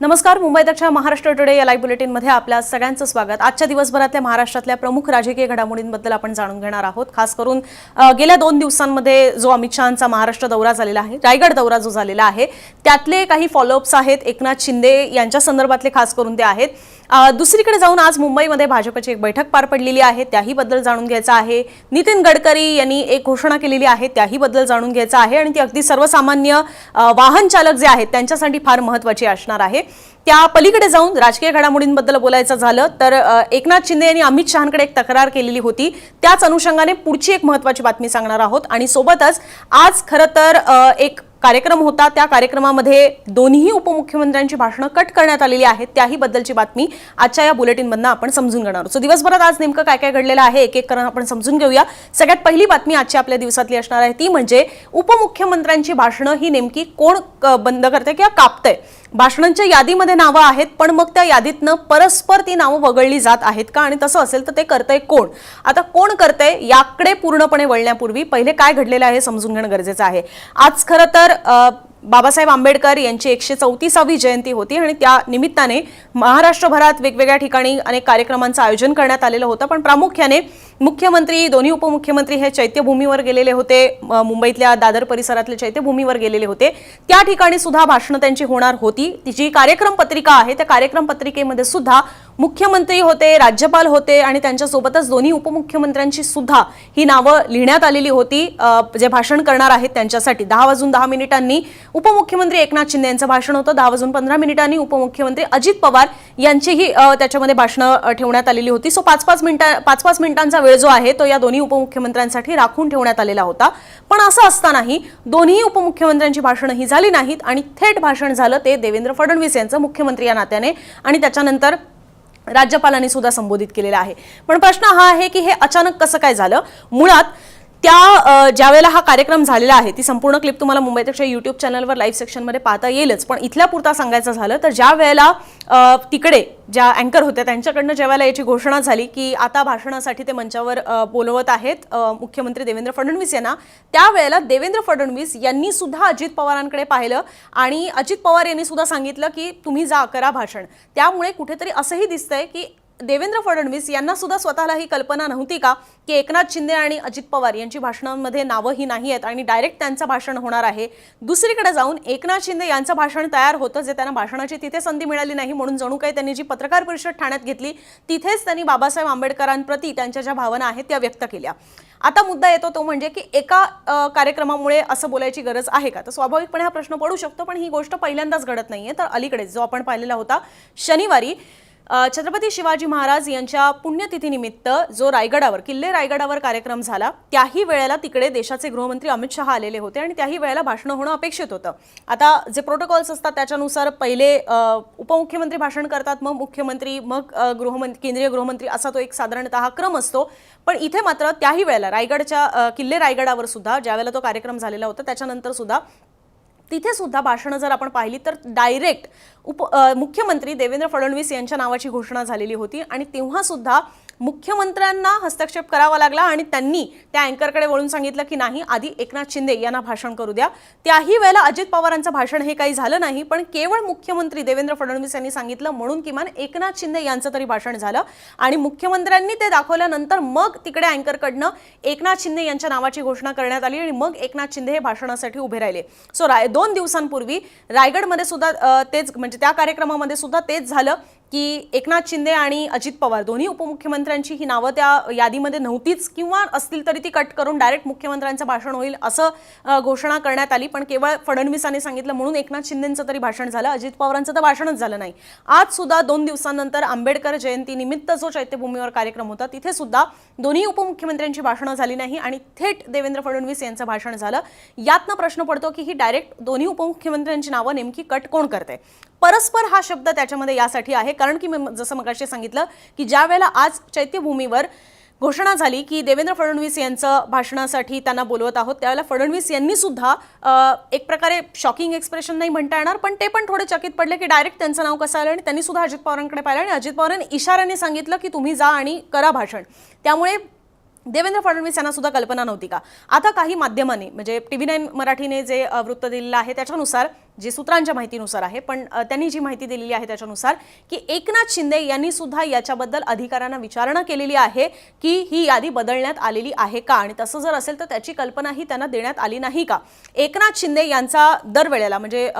नमस्कार मुंबई महाराष्ट्र टुडे या लाईव्ह बुलेटिनमध्ये आपल्या सगळ्यांचं स्वागत. आजच्या दिवसभरातल्या महाराष्ट्रातल्या प्रमुख राजकीय घडामोडींबद्दल आपण जाणून घेणार आहोत. खास करून गेल्या दोन दिवसांमध्ये जो अमित शहाचा महाराष्ट्र दौरा झालेला आहे रायगड दौरा जो झालेला आहे त्यातले काही फॉलोअप्स आहेत. एकनाथ शिंदे यांच्या संदर्भातले खास करून ते आहेत. दुसरीकडे जाऊन आज मुंबईमध्ये भाजपची एक बैठक पार पडलेली आहे त्याही बद्दल जाणून घ्यायचं आहे. नितीन गडकरी यांनी एक घोषणा केलेली आहे त्याही बद्दल जाणून घ्यायचं आहे आणि ती अगदी सर्वसामान्य वाहन चालक जे आहेत त्यांच्यासाठी फार महत्वाची असणार आहे. त्या पलीकडे जाऊन राजकीय घडामोडींबद्दल बोलायचं झालं तर एकनाथ शिंदे यांनी अमित शहाकडे एक तक्रार केलेली होती. त्याच अनुषंगाने पुढची एक महत्वाची बातमी सांगणार आहोत. आणि सोबतच आज खरं तर एक कार्यक्रम होता. त्या कार्यक्रमामध्ये दोन्ही उपमुख्यमंत्र्यांची भाषणं कट करण्यात आलेली आहेत. त्याही बद्दलची बातमी आजच्या या बुलेटिनमधनं आपण समजून घेणार आहोत. सो दिवसभरात आज नेमकं काय काय घडलेलं आहे एक एक करून आपण समजून घेऊया. सगळ्यात पहिली बातमी आजच्या आपल्या दिवसातली असणार आहे ती म्हणजे उपमुख्यमंत्र्यांची भाषणं ही नेमकी कोण बंद करते किंवा कापतंय? भाषणांच्या यादीमध्ये नावं आहेत पण मग त्या यादीतनं परस्पर ती नावं वगळली जात आहेत का? आणि तसं असेल तर ते करतंय कोण? आता कोण करतंय याकडे पूर्णपणे वळण्यापूर्वी पहिले काय घडलेलं आहे समजून घेणं गरजेचं आहे. आज खरं तर बाबासाहेब आंबेडकर यांची एकशे चौतीसावी जयंती होती आणि त्या निमित्ताने महाराष्ट्रभरात वेगवेगळ्या ठिकाणी अनेक कार्यक्रमांचं आयोजन करण्यात आलेलं होतं. पण प्रामुख्याने मुख्यमंत्री दोन्ही उपमुख्यमंत्री हे चैत्यभूमीवर गेलेले होते. मुंबईतल्या दादर परिसरातले चैत्यभूमीवर गेलेले होते. त्या ठिकाणी सुद्धा भाषणं त्यांची होणार होती. ती जी कार्यक्रम पत्रिका आहे त्या कार्यक्रम पत्रिकेमध्ये सुद्धा मुख्यमंत्री होते राज्यपाल होते आणि त्यांच्यासोबतच दोन्ही उपमुख्यमंत्र्यांची सुद्धा ही नावं लिहिण्यात आलेली होती. जे भाषण करणार आहेत त्यांच्यासाठी. दहा वाजून दहा मिनिटांनी उपमुख्यमंत्री एकनाथ शिंदे यांचं भाषण होतं. दहा वाजून पंधरा मिनिटांनी उपमुख्यमंत्री अजित पवार यांचीही त्याच्यामध्ये भाषणं ठेवण्यात आलेली होती. सो पाच पाच मिनिटा पाच पाच मिनिटांचा वेळ जो आहे तो या दोन्ही उपमुख्यमंत्र्यांसाठी राखून ठेवण्यात आलेला होता. पण असं असतानाही दोन्ही उपमुख्यमंत्र्यांची भाषणं ही झाली नाहीत आणि थेट भाषण झालं ते देवेंद्र फडणवीस यांचं मुख्यमंत्री या नात्याने. आणि त्याच्यानंतर राज्यपालांनी सुद्धा संबोधित केलेलं आहे. पण प्रश्न हा आहे की हे अचानक कसं काय झालं? मुळात त्या ज्या ज्यावेळेला हा कार्यक्रम झालेला आहे ती संपूर्ण क्लिप तुम्हाला मुंबईपेक्षा युट्यूब चॅनलवर लाईव्ह सेक्शनमध्ये पाहता येईलच. पण इथल्या पुरता सांगायचं झालं तर ज्या वेळेला तिकडे ज्या अँकर होत्या त्यांच्याकडनं ज्या वेळेला याची घोषणा झाली की आता भाषणासाठी ते मंचावर बोलवत आहेत मुख्यमंत्री देवेंद्र फडणवीस यांना त्यावेळेला देवेंद्र फडणवीस यांनी सुद्धा अजित पवारांकडे पाहिलं आणि अजित पवार यांनी सुद्धा सांगितलं की तुम्ही जा करा भाषण. त्यामुळे कुठेतरी असंही दिसतंय की देवेंद्र फडणवीस यांना सुद्धा स्वतःला ही कल्पना नव्हती का की एकनाथ शिंदे आणि अजित पवार यांची भाषणांमध्ये नावं ही नाही आहेत आणि डायरेक्ट त्यांचं भाषण होणार आहे? दुसरीकडे जाऊन एकनाथ शिंदे यांचं भाषण तयार होतं जे त्यांना भाषणाची तिथे संधी मिळाली नाही म्हणून जणू काही त्यांनी जी पत्रकार परिषद ठाण्यात घेतली तिथेच त्यांनी बाबासाहेब आंबेडकरांप्रती त्यांच्या ज्या भावना आहेत त्या व्यक्त केल्या. आता मुद्दा येतो तो म्हणजे की एका कार्यक्रमामुळे असं बोलायची गरज आहे का? तर स्वाभाविकपणे हा प्रश्न पडू शकतो पण ही गोष्ट पहिल्यांदाच घडत नाहीये. तर अलीकडे जो आपण पाहिलेला होता शनिवारी छत्रपती शिवाजी महाराज यांच्या पुण्यतिथीनिमित्त जो रायगडावर किल्ले रायगडावर कार्यक्रम झाला त्याही वेळेला तिकडे देशाचे गृहमंत्री अमित शहा आलेले होते आणि त्याही वेळेला भाषण होणं अपेक्षित होतं. आता जे प्रोटोकॉल्स असतात त्याच्यानुसार पहिले उपमुख्यमंत्री भाषण करतात मग मुख्यमंत्री मग गृहमंत्री केंद्रीय गृहमंत्री असा तो एक साधारणतः क्रम असतो. पण इथे मात्र त्याही वेळेला रायगडच्या किल्ले रायगडावर सुद्धा ज्यावेळेला तो कार्यक्रम झालेला होता त्याच्यानंतर सुद्धा तिथे सुद्धा भाषणं जर आपण पाहिली तर डायरेक्ट उप मुख्यमंत्री देवेंद्र फडणवीस यांच्या नावाची घोषणा झालेली होती आणि तेव्हा सुद्धा मुख्यमंत्र्यांना हस्तक्षेप करावा लागला आणि त्यांनी त्या अँकरकडे वळून सांगितलं की नाही आधी एकनाथ शिंदे यांना भाषण करू द्या. त्याही वेळेला अजित पवारांचं भाषण हे काही झालं नाही पण केवळ मुख्यमंत्री देवेंद्र फडणवीस यांनी सांगितलं म्हणून किमान एकनाथ शिंदे यांचं तरी भाषण झालं. आणि मुख्यमंत्र्यांनी ते दाखवल्यानंतर मग तिकडे अँकरकडनं एकनाथ शिंदे यांच्या नावाची घोषणा करण्यात आली आणि मग एकनाथ शिंदे हे भाषणासाठी उभे राहिले. सो राय दोन दिवसांपूर्वी रायगडमध्ये सुद्धा तेच म्हणजे त्या कार्यक्रमामध्ये सुद्धा तेच झालं. की एकनाथ शिंदे आणि अजित पवार दोन्ही उपमुख्यमंत्र्यांची ही नावं त्या यादीमध्ये नव्हतीच किंवा असतील तरी ती कट करून डायरेक्ट मुख्यमंत्र्यांचं भाषण होईल असं घोषणा करण्यात आली. पण केवळ फडणवीसांनी सांगितलं म्हणून एकनाथ शिंदेंचं तरी भाषण झालं अजित पवारांचं तर भाषणच झालं नाही. आज सुद्धा दोन दिवसांनंतर आंबेडकर जयंतीनिमित्त जो चैत्यभूमीवर कार्यक्रम होता तिथे सुद्धा दोन्ही उपमुख्यमंत्र्यांची भाषणं झाली नाही आणि थेट देवेंद्र फडणवीस यांचं भाषण झालं. यातनं प्रश्न पडतो की ही डायरेक्ट दोन्ही उपमुख्यमंत्र्यांची नावं नेमकी कट कोण करते परस्पर हा शब्द त्याच्यामध्ये यासाठी आहे. कारण की मी जसं मगाशी सांगितलं की ज्या वेळेला आज चैत्यभूमीवर घोषणा झाली की देवेंद्र फडणवीस यांचं भाषणासाठी त्यांना बोलवत आहोत त्यावेळेला फडणवीस यांनी सुद्धा एक प्रकारे शॉकिंग एक्सप्रेशन नाही म्हणता येणार पण ते पण थोडे चकित पडले की डायरेक्ट त्यांचं नाव कसं आलं आणि त्यांनी सुद्धा अजित पवारांकडे पाहिलं आणि अजित पवारांनी इशाऱ्याने सांगितलं की तुम्ही जा आणि करा भाषण. त्यामुळे देवेंद्र फडणवीस यांना सुद्धा कल्पना नव्हती का? आता काही माध्यमांनी म्हणजे टी व्ही नाईन मराठीने जे वृत्त दिलेलं आहे त्याच्यानुसार जी सूत्रांच्या माहितीनुसार आहे पण त्यांनी जी माहिती दिलेली आहे त्याच्यानुसार की एकनाथ शिंदे यांनी सुद्धा याच्याबद्दल अधिकाऱ्यांना विचारणा केलेली आहे की ही यादी बदलण्यात आलेली आहे का? आणि तसं जर असेल तर त्याची कल्पनाही त्यांना देण्यात आली नाही का? एकनाथ शिंदे यांचा दरवेळेला म्हणजे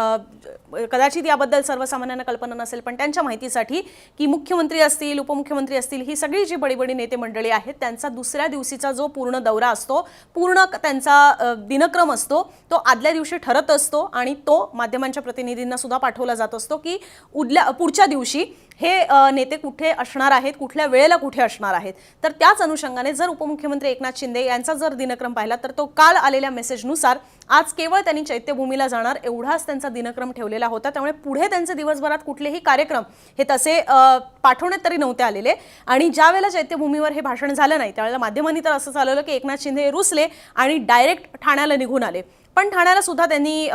कदाचित याबद्दल सर्वसामान्यांना कल्पना नसेल पण त्यांच्या माहितीसाठी की मुख्यमंत्री असतील उपमुख्यमंत्री असतील ही सगळी जी बडी बडी नेते मंडळी आहेत त्यांचा दुसऱ्या दिवशीचा जो पूर्ण दौरा असतो पूर्ण त्यांचा दिनक्रम असतो तो आदल्या दिवशी ठरत असतो आणि तो माध्यमांच्या प्रतिनिधींना सुद्धा पाठवला जात असतो की उद्या पुढच्या दिवशी हे नेते कुठे असणार आहेत कुठल्या वेळेला कुठे असणार आहेत? तर त्याच अनुषंगाने जर उपमुख्यमंत्री एकनाथ शिंदे यांचा जर दिनक्रम पाहिला तर तो काल आलेल्या मेसेजनुसार आज केवळ त्यांनी चैत्यभूमीला जाणार एवढाच त्यांचा दिनक्रम ठेवलेला होता. त्यामुळे पुढे त्यांचे दिवसभरात कुठलेही कार्यक्रम हे तसे पाठवण्यात तरी नव्हते आलेले. आणि ज्या वेळेला चैत्यभूमीवर हे भाषण झालं नाही त्यावेळेला माध्यमांनी तर असं चालवलं की एकनाथ शिंदे रुसले आणि डायरेक्ट ठाण्याला निघून आले. पण ठाण्याला सुद्धा त्यांनी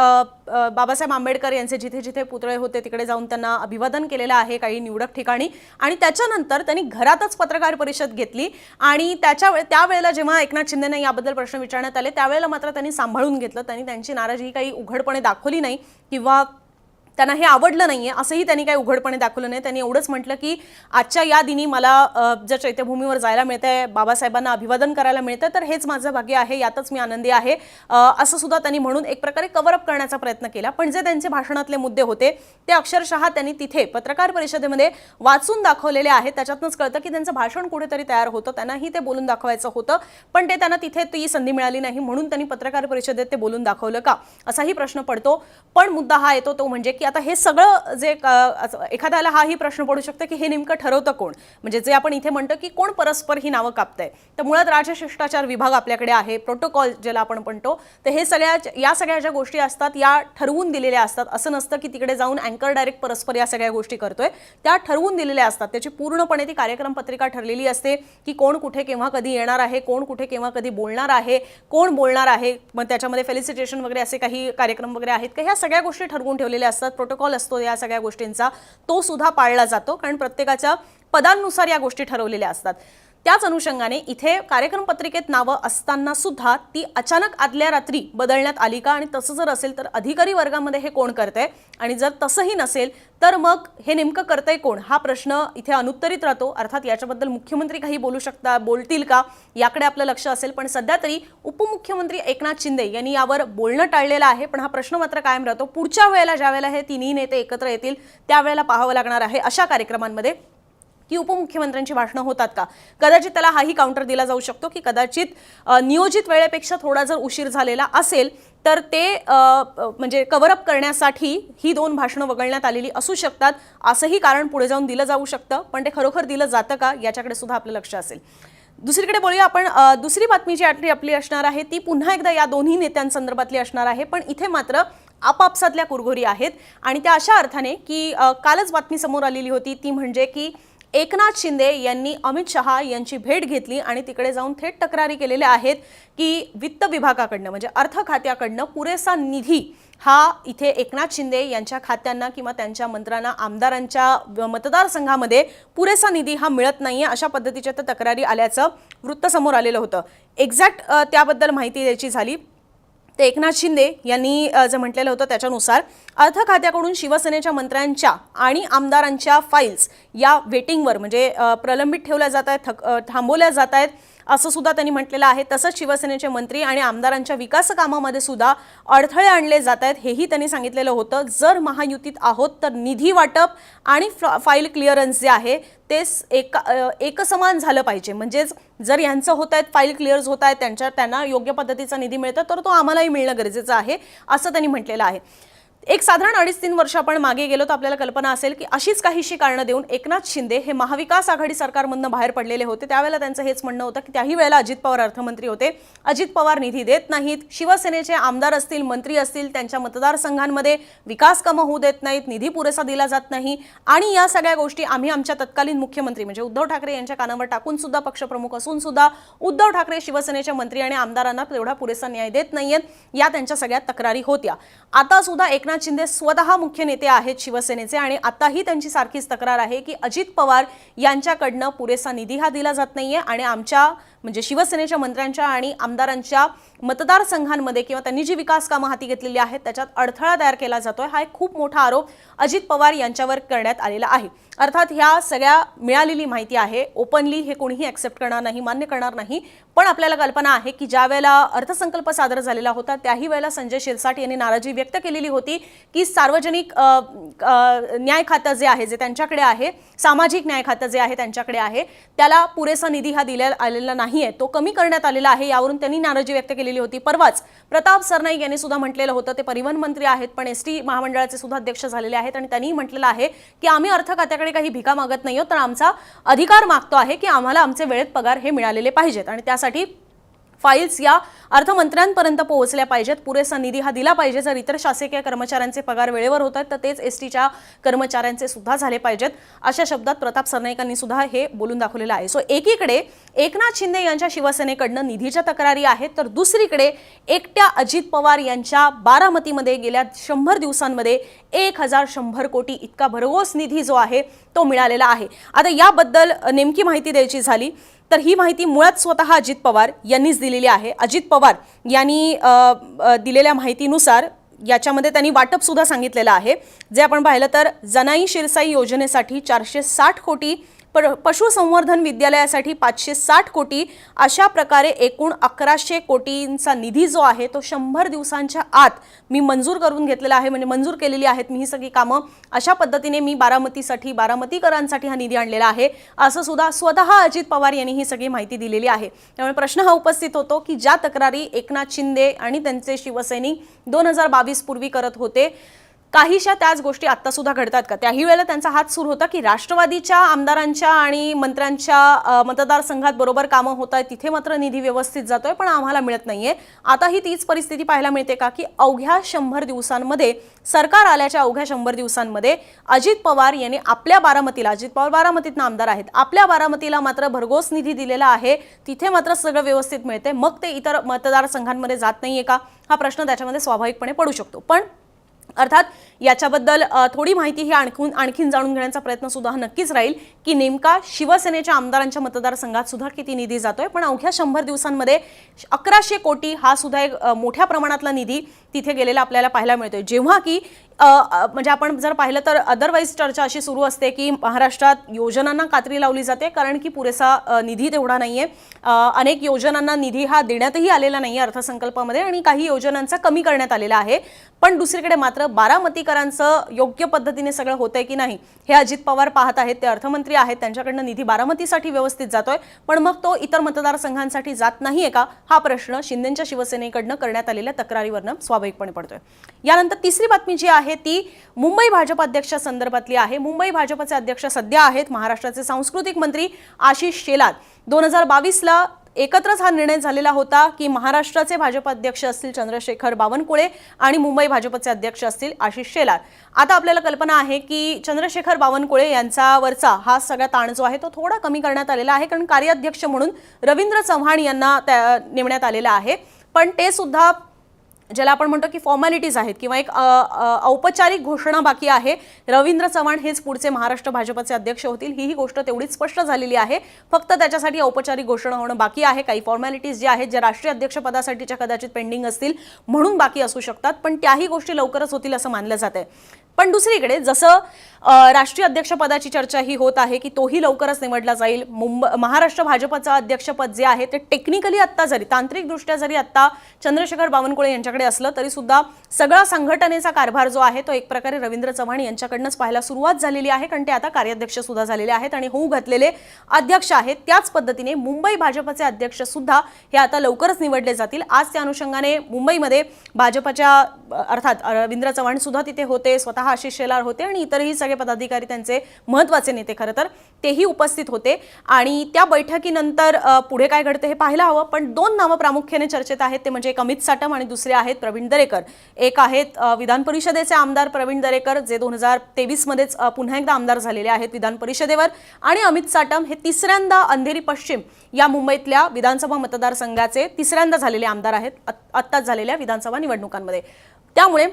बाबासाहेब आंबेडकर यांचे जिथे जिथे पुतळे होते तिकडे जाऊन त्यांना अभिवादन केलेलं आहे काही निवडक ठिकाणी. आणि त्याच्यानंतर त्यांनी घरातच पत्रकार परिषद घेतली आणि त्याच्या त्यावेळेला जेव्हा एकनाथ शिंदेना याबद्दल प्रश्न विचारण्यात आले त्यावेळेला मात्र त्यांनी सांभाळून घेतलं. त्यांनी त्यांची नाराजी काही उघडपणे दाखवली नाही किंवा त्यांना हे आवडलं नाहीये असंही त्यांनी काही उघडपणे दाखवलं नाही. त्यांनी एवढंच म्हटलं की आजच्या या दिनी मला ज्या जर चैत्यभूमीवर जायला मिळतंय बाबासाहेबांना अभिवादन करायला मिळतं तर हेच माझं भाग्य आहे यातच मी आनंदी आहे. असं सुद्धा त्यांनी म्हणून एक प्रकारे कव्हरअप करण्याचा प्रयत्न केला. पण जे त्यांचे भाषणातले मुद्दे होते ते अक्षरशः त्यांनी तिथे पत्रकार परिषदेमध्ये वाचून दाखवलेले आहेत. त्याच्यातनंच कळतं की त्यांचं भाषण कुठेतरी तयार होतं त्यांनाही ते बोलून दाखवायचं होतं पण ते त्यांना तिथे ती संधी मिळाली नाही म्हणून त्यांनी पत्रकार परिषदेत ते बोलून दाखवलं का असाही प्रश्न पडतो. पण मुद्दा हा येतो तो म्हणजे की की आता हे सगळं जे क- असं एखाद्याला हाही प्रश्न पडू शकतो की हे नेमकं ठरवतं कोण? म्हणजे जे आपण इथे म्हणतो की कोण परस्पर ही नावं कापतंय? तर मुळात राजशिष्टाचार विभाग आपल्याकडे आहे प्रोटोकॉल ज्याला आपण म्हणतो तर हे सगळ्या या सगळ्या ज्या गोष्टी असतात या ठरवून दिलेल्या असतात. असं नसतं की तिकडे जाऊन अँकर डायरेक्ट परस्पर या सगळ्या गोष्टी करतोय. त्या ठरवून दिलेल्या असतात. त्याची पूर्णपणे ती कार्यक्रम पत्रिका ठरलेली असते की कोण कुठे केव्हा कधी येणार आहे कोण कुठे केव्हा कधी बोलणार आहे कोण बोलणार आहे. मग त्याच्यामध्ये फेलिसिटेशन वगैरे असे काही कार्यक्रम वगैरे आहेत. का ह्या सगळ्या गोष्टी ठरवून ठेवलेल्या असतात. प्रोटोकॉल असतो या सगळ्या गोष्टींचा तो सुद्धा पाळला जातो कारण प्रत्येकाच्या पदांनुसार या गोष्टी ठरवलेल्या असतात. त्याच अनुषंगाने इथे कार्यक्रम पत्रिकेत नावं असताना सुद्धा ती अचानक आदल्या रात्री बदलण्यात आली का? आणि तसं जर असेल तर अधिकारी वर्गामध्ये हे कोण करतंय? आणि जर तसंही नसेल तर मग हे नेमकं करतंय कोण? हा प्रश्न इथे अनुत्तरित राहतो. अर्थात याच्याबद्दल मुख्यमंत्री काही बोलू शकता बोलतील का? याकडे आपलं लक्ष असेल. पण सध्या तरी उपमुख्यमंत्री एकनाथ शिंदे यांनी यावर बोलणं टाळलेलं आहे. पण हा प्रश्न मात्र कायम राहतो. पुढच्या वेळेला ज्या वेळेला हे तिन्ही नेते एकत्र येतील त्यावेळेला पाहावं लागणार आहे अशा कार्यक्रमांमध्ये की उपमुख्यमंत्र्यांची भाषणं होतात का? कदाचित त्याला हाही काउंटर दिला जाऊ शकतो की कदाचित नियोजित वेळेपेक्षा थोडा जर उशीर झालेला असेल तर ते म्हणजे कव्हरअप करण्यासाठी ही दोन भाषणं वगळण्यात आलेली असू शकतात. असंही कारण पुढे जाऊन दिलं जाऊ शकतं पण ते खरोखर दिलं जातं का याच्याकडे सुद्धा आपलं लक्ष असेल. दुसरीकडे बोलूया आपण दुसरी बातमी जी आपली आपली असणार आहे ती पुन्हा एकदा या दोन्ही नेत्यांसंदर्भातली असणार आहे पण इथे मात्र आपापसातल्या कुरघोरी आहेत. आणि त्या अशा अर्थाने की कालच बातमी समोर आलेली होती ती म्हणजे की एकनाथ शिंदे यांनी अमित शहा यांची भेट घेतली आणि तिकडे जाऊन थेट तक्रारी केलेल्या आहेत की वित्त विभागाकडनं म्हणजे अर्थ खात्याकडनं पुरेसा निधी हा इथे एकनाथ शिंदे यांच्या खात्यांना किंवा त्यांच्या मंत्र्यांना आमदारांच्या मतदारसंघामध्ये पुरेसा निधी हा मिळत नाही आहे अशा पद्धतीच्या तर तक्रारी आल्याचं वृत्त समोर आलेलं होतं. एक्झॅक्ट त्याबद्दल माहिती द्यायची झाली. ते एकनाथ शिंदे यांनी जे म्हटलेलं होतं त्याच्यानुसार अर्थ खात्याकडून शिवसेनेच्या मंत्र्यांच्या आणि आमदारांच्या फाईल्स या वेटिंगवर म्हणजे प्रलंबित ठेवल्या जात आहेत थक थांबवल्या जात आहेत. असं सुद्धा त्यांनी म्हटलेलं आहे. तसंच शिवसेनेचे मंत्री आणि आमदारांच्या विकास कामामध्ये सुद्धा अडथळे आणले जात आहेत. हेही त्यांनी सांगितलेलं होतं. जर महायुतीत आहोत तर निधी वाटप आणि फाईल क्लिअरन्स जे आहे ते स- एक एकसमान झालं पाहिजे. म्हणजेच जर यांचं होत आहेत फाईल क्लिअर्स होत आहेत त्यांच्या त्यांना योग्य पद्धतीचा निधी मिळतो तर तो आम्हालाही मिळणं गरजेचं आहे असं त्यांनी म्हटलेलं आहे. एक साधारण अडीच तीन वर्ष आपण मागे गेलो तर आपल्याला कल्पना असेल की अशीच काहीशी कारणं देऊन एकनाथ शिंदे हे महाविकास आघाडी सरकारमधनं बाहेर पडलेले होते. त्यावेळेला त्यांचं हेच म्हणणं होतं की त्याही वेळेला अजित पवार अर्थमंत्री होते. अजित पवार निधी देत नाहीत. शिवसेनेचे आमदार असतील मंत्री असतील त्यांच्या मतदारसंघांमध्ये विकास कामं होऊ देत नाहीत निधी पुरेसा दिला जात नाही आणि या सगळ्या गोष्टी आम्ही आमच्या तत्कालीन मुख्यमंत्री म्हणजे उद्धव ठाकरे यांच्या कानावर टाकून सुद्धा पक्षप्रमुख असून सुद्धा उद्धव ठाकरे शिवसेनेचे मंत्री आणि आमदारांना तेवढा पुरेसा न्याय देत नाहीयेत. या त्यांच्या सगळ्या तक्रारी होत्या. आता सुद्धा एकनाथ शिंदे स्वतः मुख्य नेते आहेत शिवसेनेचे आणि आताही त्यांची सारखीच तक्रार आहे की अजित पवार यांच्याकडनं पुरेसा निधी हा दिला जात नाहीये आणि आमच्या म्हणजे शिवसेनेच्या मंत्र्यांच्या आणि आमदारांच्या मतदारसंघांमध्ये किंवा त्यांनी जी विकास कामं हाती घेतलेली आहेत त्याच्यात अडथळा तयार केला जातोय. हा एक खूप मोठा आरोप अजित पवार यांच्यावर करण्यात आलेला आहे. अर्थात ह्या सगळ्या मिळालेली माहिती आहे. ओपनली हे कोणीही ऍक्सेप्ट करणार नाही मान्य करणार नाही. पण आपल्याला कल्पना आहे की ज्या वेळेला अर्थसंकल्प सादर झालेला होता त्याही वेळेला संजय शिरसाट यांनी नाराजी व्यक्त केलेली होती की सार्वजनिक न्याय खातं जे आहे जे त्यांच्याकडे आहे सामाजिक न्याय खातं जे आहे त्यांच्याकडे आहे त्याला पुरेसा निधी हा दिला आलेला नाही. नाही आहे तो कमी करण्यात आलेला आहे यावरून त्यांनी नाराजी व्यक्त केलेली होती. परवाच प्रताप सरनाईक यांनी सुद्धा म्हटलेलं होतं ते परिवहन मंत्री आहेत पण एस टी महामंडळाचे सुद्धा अध्यक्ष झालेले आहेत आणि त्यांनी म्हटलेलं आहे की आम्ही अर्थ खात्याकडे काही भिका मागत नाही आहोत तर आमचा अधिकार मागतो आहे की आम्हाला आमचे वेळेत पगार हे मिळालेले पाहिजेत. आणि त्यासाठी फाईल्स या अर्थमंत्र्यांपर्यंत पोहोचल्या पाहिजेत. पुरेसा निधी हा दिला पाहिजे. जर इतर शासकीय कर्मचाऱ्यांचे पगार वेळेवर होत आहेत तर तेच एस टीच्या कर्मचाऱ्यांचे सुद्धा झाले पाहिजेत. अशा शब्दात प्रताप सरनाईकांनी सुद्धा हे बोलून दाखवलेलं आहे. सो एकीकडे एकनाथ शिंदे यांच्या शिवसेनेकडनं निधीच्या तक्रारी आहेत तर दुसरीकडे एकट्या अजित पवार यांच्या बारामतीमध्ये गेल्या शंभर दिवसांमध्ये एक हजार शंभर कोटी इतका भरघोस निधी जो आहे तो मिळालेला आहे. आता याबद्दल नेमकी माहिती द्यायची झाली. तर ही माहिती मुळात स्वतः अजित पवार यांनीच दिलेली आहे. अजित पवार यांनी दिलेल्या माहितीनुसार याच्यामध्ये त्यांनी वाटपसुद्धा सांगितलेलं आहे. जे आपण पाहिलं तर जनाई शिरसाई योजनेसाठी चारशे साठ कोटी पर पशुसंवर्धन विद्यालयासाठी पाचशे साठ कोटी अशा प्रकारे एकूण अकराशे कोटींचा निधी जो आहे तो शंभर दिवसांच्या आत मी मंजूर करून घेतलेला आहे म्हणजे मंजूर केलेली आहेत मी ही सगळी कामं. अशा पद्धतीने मी बारामतीसाठी बारामतीकरांसाठी हा निधी आणलेला आहे. असं सुद्धा स्वतः अजित पवार यांनी ही सगळी माहिती दिलेली आहे. त्यामुळे प्रश्न हा उपस्थित होतो की ज्या तक्रारी एकनाथ शिंदे आणि त्यांचे शिवसैनिक दोन हजार बावीस पूर्वी करत होते काहीशा त्याच गोष्टी आता सुद्धा घडतात का? त्याही वेळेला त्यांचा हात सुरू होता की राष्ट्रवादीच्या आमदारांच्या आणि मंत्र्यांच्या मतदारसंघात बरोबर कामं होत आहेत तिथे मात्र निधी व्यवस्थित जातोय पण आम्हाला मिळत नाहीये. आता ही तीच परिस्थिती पाहायला मिळते का की अवघ्या शंभर दिवसांमध्ये सरकार आल्याच्या अवघ्या शंभर दिवसांमध्ये अजित पवार यांनी आपल्या बारामतीला अजित पवार बारामतीतनं आमदार आहेत आपल्या बारामतीला मात्र भरघोस निधी दिलेला आहे तिथे मात्र सगळं व्यवस्थित मिळते मग ते इतर मतदारसंघांमध्ये जात नाहीये का? हा प्रश्न त्याच्यामध्ये स्वाभाविकपणे पडू शकतो. पण अर्थात याच्याबद्दल थोडी माहिती ही आणखून आणखीन जाणून घेण्याचा प्रयत्न सुद्धा हा नक्कीच राहील की नेमका शिवसेनेच्या आमदारांच्या मतदारसंघात सुद्धा किती निधी जातोय. पण अवघ्या शंभर दिवसांमध्ये अकराशे कोटी हा सुद्धा एक मोठ्या प्रमाणातला निधी तिथे गेलेला आपल्याला पाहायला मिळतोय. जेव्हा की म्हणजे आपण जर पाहिलं तर अदरवाईज चर्चा अशी सुरू असते की महाराष्ट्रात योजनांना कात्री लावली जाते कारण की पुरेसा निधी तेवढा नाही आहे अनेक योजनांना निधी हा देण्यातही आलेला नाहीये अर्थसंकल्पामध्ये आणि काही योजनांचा कमी करण्यात आलेला आहे. पण दुसरीकडे मात्र बारामती बारामतीकरांचं योग्य पद्धतीने सगळं होतंय की नाही हे अजित पवार पाहत आहेत ते अर्थमंत्री आहेत त्यांच्याकडनं निधी बारामतीसाठी व्यवस्थित जातोय पण मग तो इतर मतदारसंघांसाठी जात नाहीये का? हा प्रश्न शिंदेच्या शिवसेनेकडनं करण्यात आलेल्या तक्रारीवरनं स्वाभाविकपणे पडतोय. यानंतर तिसरी बातमी जी आहे ती मुंबई भाजप अध्यक्षा संदर्भातली आहे. मुंबई भाजपचे अध्यक्ष सध्या आहेत महाराष्ट्राचे सांस्कृतिक मंत्री आशिष शेलार. दोन हजार बावीसला एकत्रच हा निर्णय झालेला होता की महाराष्ट्राचे भाजप अध्यक्ष असतील चंद्रशेखर बावनकुळे आणि मुंबई भाजपचे अध्यक्ष असतील आशिष शेलार. आता आपल्याला कल्पना आहे की चंद्रशेखर बावनकुळे यांच्यावरचा हा सगळा ताण जो आहे तो थोडा कमी करण्यात आलेला आहे कारण कार्याध्यक्ष म्हणून रवींद्र चव्हाण यांना त्या- नेमण्यात आलेला आहे. पण ते सुद्धा ज्याला आपण म्हणतो की फॉर्मॅलिटीज आहेत किंवा एक औपचारिक घोषणा बाकी आहे. रवींद्र चव्हाण हेच पुढचे महाराष्ट्र भाजपचे अध्यक्ष होतील. ही ही गोष्ट तेवढीच स्पष्ट झालेली आहे. फक्त त्याच्यासाठी औपचारिक घोषणा होणं बाकी आहे. काही फॉर्मॅलिटीज ज्या आहेत ज्या राष्ट्रीय अध्यक्षपदासाठीच्या कदाचित पेंडिंग असतील म्हणून बाकी असू शकतात. पण त्याही गोष्टी लवकरच होतील असं मानलं जात आहे पण दुसरीकडे जसं राष्ट्रीय अध्यक्षपदाची चर्चा ही होत आहे की तोही लवकरच निवडला जाईल. मुंबई महाराष्ट्र भाजपचं अध्यक्षपद जे आहे ते टेक्निकली आत्ता जरी तांत्रिकदृष्ट्या जरी आत्ता चंद्रशेखर बावनकुळे यांच्याकडे असलं तरी सुद्धा सगळा संघटनेचा कारभार जो आहे तो एक प्रकारे रवींद्र चव्हाण यांच्याकडनंच पाहायला सुरुवात झालेली आहे. कारण ते आता कार्याध्यक्ष सुद्धा झालेले आहेत आणि होऊ घातलेले अध्यक्ष आहेत. त्याच पद्धतीने मुंबई भाजपचे अध्यक्ष सुद्धा हे आता लवकरच निवडले जातील. आज त्या अनुषंगाने मुंबईमध्ये भाजपच्या अर्थात रवींद्र चव्हाण सुद्धा तिथे होते. स्वतः आशिष शेलार होते आणि इतरही सगळे पदाधिकारी त्यांचे महत्त्वाचे नेते खरं तर तेही उपस्थित होते. आणि त्या बैठकीनंतर पुढे काय घडते हे पाहायला हवं पण दोन नावं प्रामुख्याने चर्चेत आहेत. ते म्हणजे एक अमित साटम आणि दुसरे आहेत प्रवीण दरेकर. एक आहेत विधान परिषदेचे आमदार प्रवीण दरेकर जे दोन हजार तेवीसमध्येच पुन्हा एकदा आमदार झालेले आहेत विधान परिषदेवर. आणि अमित साटम हे तिसऱ्यांदा अंधेरी पश्चिम या मुंबईतल्या विधानसभा मतदारसंघाचे तिसऱ्यांदा झालेले आमदार आहेत आत्ताच झालेल्या विधानसभा निवडणुकांमध्ये. त्यामुळे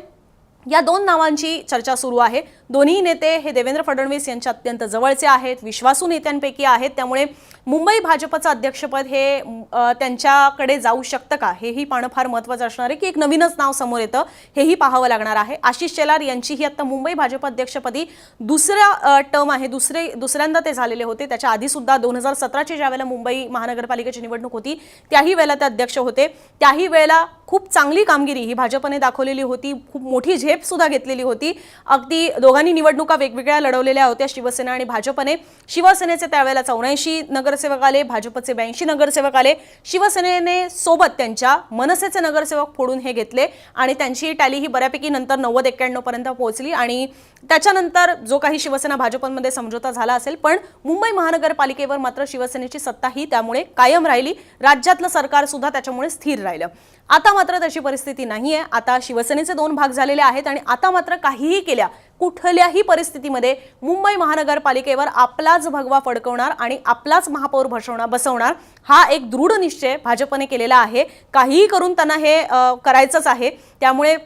या दोन नावांची चर्चा सुरू आहे. दोन्ही नेते हे देवेंद्र फडणवीस यांच्या अत्यंत जवळचे आहेत विश्वासू नेत्यांपैकी आहेत त्यामुळे मुंबई भाजपचं अध्यक्षपद हे त्यांच्याकडे जाऊ शकतं का? हेही पाहणं फार महत्त्वाचं असणार आहे की एक नवीनच नाव समोर येतं हेही पाहावं लागणार आहे. आशिष शेलार यांची ही आता मुंबई भाजप अध्यक्षपदी दुसरा टर्म आहे दुसरे दुसऱ्यांदा ते झालेले होते. त्याच्या आधी सुद्धा दोन हजार सतराची ज्या वेळेला मुंबई महानगरपालिकेची निवडणूक होती त्याही वेळेला ते अध्यक्ष होते. त्याही वेळेला खूप चांगली कामगिरी ही भाजपने दाखवलेली होती खूप मोठी झेप सुद्धा घेतलेली होती. अगदी दोघां दोघांनी निवडणुका वेगवेगळ्या लढवलेल्या होत्या. शिवसेना आणि भाजपने. शिवसेनेचे त्यावेळेला चौऱ्याऐंशी नगरसेवक आले भाजपचे ब्याऐंशी नगरसेवक आले. शिवसेनेने सोबत त्यांच्या मनसेचे नगरसेवक फोडून हे घेतले आणि त्यांची टॅली ही बऱ्यापैकी नंतर नव्वद एक्क्याण्णव पर्यंत पोहोचली आणि त्याच्यानंतर जो काही शिवसेना भाजपमध्ये समझोता झाला असेल पण मुंबई महानगरपालिकेवर मात्र शिवसेनेची सत्ता ही त्यामुळे कायम राहिली. राज्यातलं सरकार सुद्धा त्याच्यामुळे स्थिर राहिलं. आता मात्र तशी परिस्थिती नाहीये. आता शिवसेनेचे दोन भाग झालेले आहेत आणि आता मात्र काहीही केल्या कुठल्याही परिस्थितीमध्ये मुंबई महानगरपालिकेवर आपलाच भगवा फडकवणार आणि आपलाच महापौर भसवणार बसवणार हा एक दृढ निश्चय भाजपने केलेला आहे. काहीही करून त्यांना हे करायचंच आहे. त्यामुळे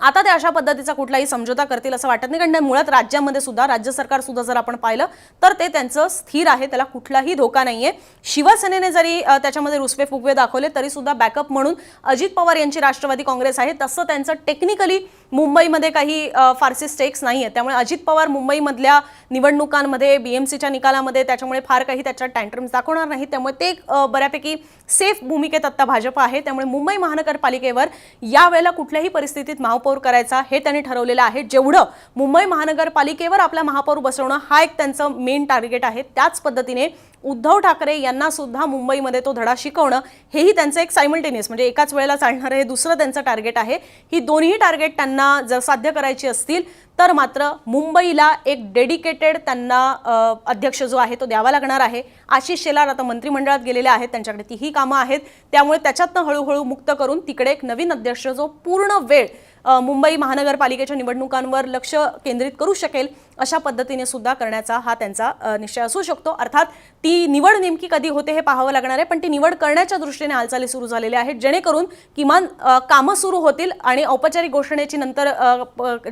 आता ते अशा पद्धतीचा कुठलाही समझोता करतील असं वाटत नाही. कारण मुळात राज्यामध्ये सुद्धा राज्य सरकार सुद्धा जर आपण पाहिलं तर ते त्यांचं स्थिर आहे. त्याला कुठलाही धोका नाहीये. शिवसेनेने जरी त्याच्यामध्ये रुसवे फुगवे दाखवले तरी सुद्धा बॅकअप म्हणून अजित पवार यांची राष्ट्रवादी काँग्रेस आहे. तसं त्यांचं टेक्निकली मुंबईमध्ये काही फारसे स्टेक्स नाही आहेत त्यामुळे अजित पवार मुंबईमधल्या निवडणुकांमध्ये बीएमसीच्या निकालामध्ये त्याच्यामुळे फार काही त्याच्या टँट्रम्स दाखवणार नाहीत. त्यामुळे ते बऱ्यापैकी सेफ भूमिकेत आता भाजप आहे. त्यामुळे मुंबई महानगरपालिकेवर यावेळेला कुठल्याही परिस्थितीत महापौर करायचा हे त्यांनी ठरवलेलं आहे. जेवढं मुंबई महानगरपालिकेवर आपला महापौर बसवणं हा एक त्यांचं मेन टार्गेट आहे. त्याच पद्धतीने उद्धव ठाकरे यांना सुद्धा मुंबईमध्ये तो धडा शिकवणं हेही त्यांचं एक सायमल्टेनियस म्हणजे एकाच वेळेला चालणारं हे दुसरं त्यांचं टार्गेट आहे. ही दोन्ही टार्गेट त्यांना जर साध्य करायची असतील तर मात्र मुंबईला एक डेडिकेटेड त्यांना अध्यक्ष जो आहे तो द्यावा लागणार आहे. आशिष शेलार आता मंत्रिमंडळात गेलेले आहेत त्यांच्याकडे तीही कामं आहेत. त्यामुळे त्याच्यातनं हळूहळू मुक्त करून तिकडे एक नवीन अध्यक्ष जो पूर्ण वेळ मुंबई महानगरपालिकेच्या निवडणुकांवर लक्ष केंद्रित करू शकेल अशा पद्धतीने सुद्धा करण्याचा हा त्यांचा निश्चय असू शकतो. अर्थात ती निवड नेमकी कधी होते हे पाहावं लागणार आहे पण ती निवड करण्याच्या दृष्टीने हालचाली सुरू झालेल्या आहेत जेणेकरून किमान कामं सुरू होतील आणि औपचारिक घोषणेची नंतर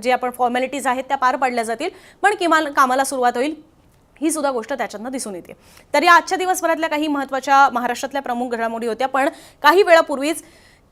जे आपण फॉर्मॅलिटीज आहेत त्या पार पाडल्या जातील पण किमान कामाला सुरुवात होईल ही सुद्धा गोष्ट त्याच्यातनं दिसून येते. तर या आजच्या दिवसभरातल्या काही महत्त्वाच्या महाराष्ट्रातल्या प्रमुख घडामोडी होत्या पण काही वेळापूर्वीच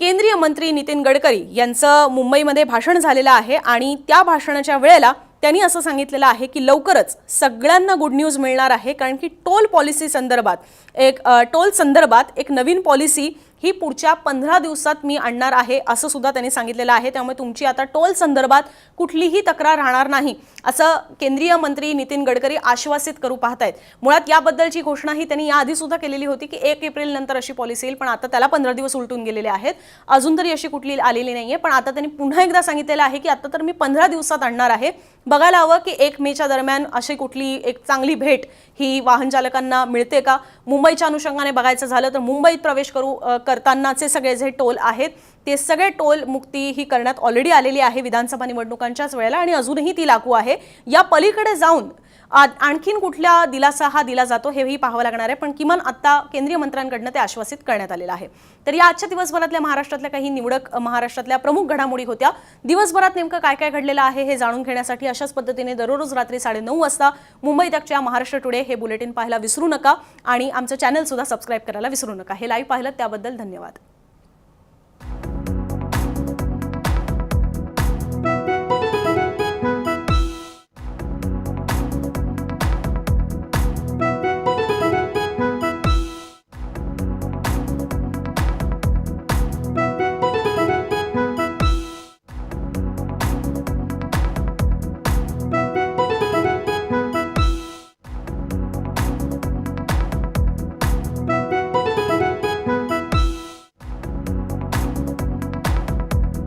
केंद्रीय मंत्री नितीन गडकरी यांचं मुंबईमध्ये भाषण झालेलं आहे आणि त्या भाषणाच्या वेळेला त्यांनी असं सांगितलेलं आहे की लवकरच सगळ्यांना गुड न्यूज मिळणार आहे कारण की टोल पॉलिसी संदर्भात एक टोल संदर्भात एक नवीन पॉलिसी ही पुढच्या पंधरा दिवसात मी आणणार आहे असं सुद्धा त्यांनी सांगितलेलं आहे. त्यामुळे तुमची आता टोल संदर्भात कुठलीही तक्रार राहणार नाही असं केंद्रीय मंत्री नितीन गडकरी आश्वासित करू पाहतायत. मुळात याबद्दलची घोषणा ही त्यांनी याआधी सुद्धा केलेली होती की एक एप्रिल नंतर अशी पॉलिसी येईल पण आता त्याला पंधरा दिवस उलटून गेलेले आहेत. अजून तरी अशी कुठली आलेली नाहीये पण आता त्यांनी पुन्हा एकदा सांगितलेलं आहे की आता तर मी पंधरा दिवसात आणणार आहे. बघायला हवं की एक मेच्या दरम्यान अशी कुठली एक चांगली भेट ही वाहन चालकांना मिळते का? मुंबईच्या अनुषंगाने बघायचं झालं तर मुंबईत प्रवेश करू कर करतानाचे सगळे जे टोल आहेत ते सगळे टोल मुक्ती ही करण्यात ऑलरेडी आलेली आहे विधानसभा निवडणुकांच्याच वेळेला आणि अजूनही ती लागू आहे. या पलीकडे जाऊन आणखीन कुठल्या दिलासा हा दिला जातो हेही पाहावं लागणार आहे. पण किमान आता केंद्रीय मंत्र्यांकडनं ते आश्वासित करण्यात आलेलं आहे. तर या आजच्या दिवसभरातल्या महाराष्ट्रातल्या काही निवडक महाराष्ट्रातल्या प्रमुख घडामोडी होत्या. दिवसभरात नेमकं काय काय घडलेलं आहे हे जाणून घेण्यासाठी अशाच पद्धतीने दररोज रात्री साडेनऊ वाजता मुंबई तकच्या महाराष्ट्र टुडे हे बुलेटिन पाहायला विसरू नका आणि आमचं चॅनलसुद्धा सबस्क्राईब करायला विसरू नका. हे लाईव्ह पाहिलं त्याबद्दल धन्यवाद.